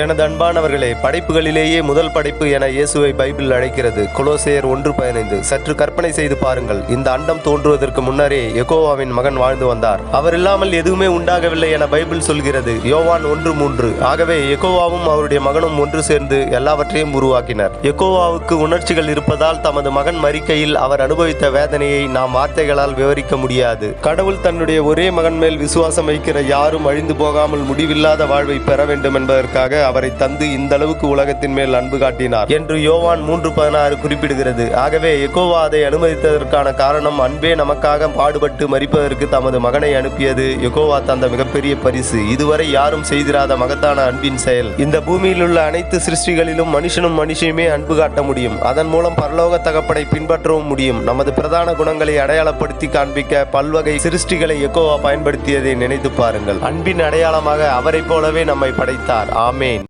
எனது அன்பானவர்களே படைப்புகளிலேயே முதல் படைப்பு என இயேசுவை பைபிள் அழைக்கிறது. குலோசேயர் ஒன்று பதினைந்து. சற்று கற்பனை செய்து பாருங்கள். இந்த அண்டம் தோன்றுவதற்கு முன்னரே எகோவாவின் மகன் வாழ்ந்து வந்தார். அவர் இல்லாமல் எதுவுமே உண்டாகவில்லை என பைபிள் சொல்கிறது. யோவான் ஒன்று மூன்று. ஆகவே எகோவாவும் அவருடைய மகனும் ஒன்று சேர்ந்து எல்லாவற்றையும் உருவாக்கினர். எகோவாவுக்கு உணர்ச்சிகள் இருப்பதால் தமது மகன் மறிக்கையில் அவர் அனுபவித்த வேதனையை நாம் வார்த்தைகளால் விவரிக்க முடியாது. கடவுள் தன்னுடைய ஒரே மகன் மேல் விசுவாசம் வைக்கிற யாரும் அழிந்து போகாமல் முடிவில்லாத வாழ்வை பெற வேண்டும் என்பதற்காக அவரை தந்து இந்த அளவுக்கு உலகத்தின் மேல் அன்பு காட்டினார். என்று யோவான் மூன்று பதினாறு குறிப்பிடுகிறது. ஆகவே எகோவா அதை அனுமதித்ததற்கான காரணம் அன்பே நமக்காக பாடுபட்டு மறிப்பதற்கு தமது மகனை அனுப்பியது. எகோவா தந்த மிகப்பெரிய பரிசு. இதுவரை யாரும் செய்திராத மகத்தான அன்பின் செயல். இந்த பூமியில் உள்ள அனைத்து சிருஷ்டிகளிலும் மனுஷனும் மனுஷியுமே அன்பு காட்ட முடியும். அதன் மூலம் பரலோக தகப்படை பின்பற்றவும் முடியும். நமது பிரதான குணங்களை அடையாளப்படுத்தி காண்பிக்க பல்வகை சிருஷ்டிகளை எக்கோவா பயன்படுத்தியதை நினைத்து பாருங்கள். அன்பின் அடையாளமாக அவரைப் போலவே நம்மை படைத்தார். ஆமே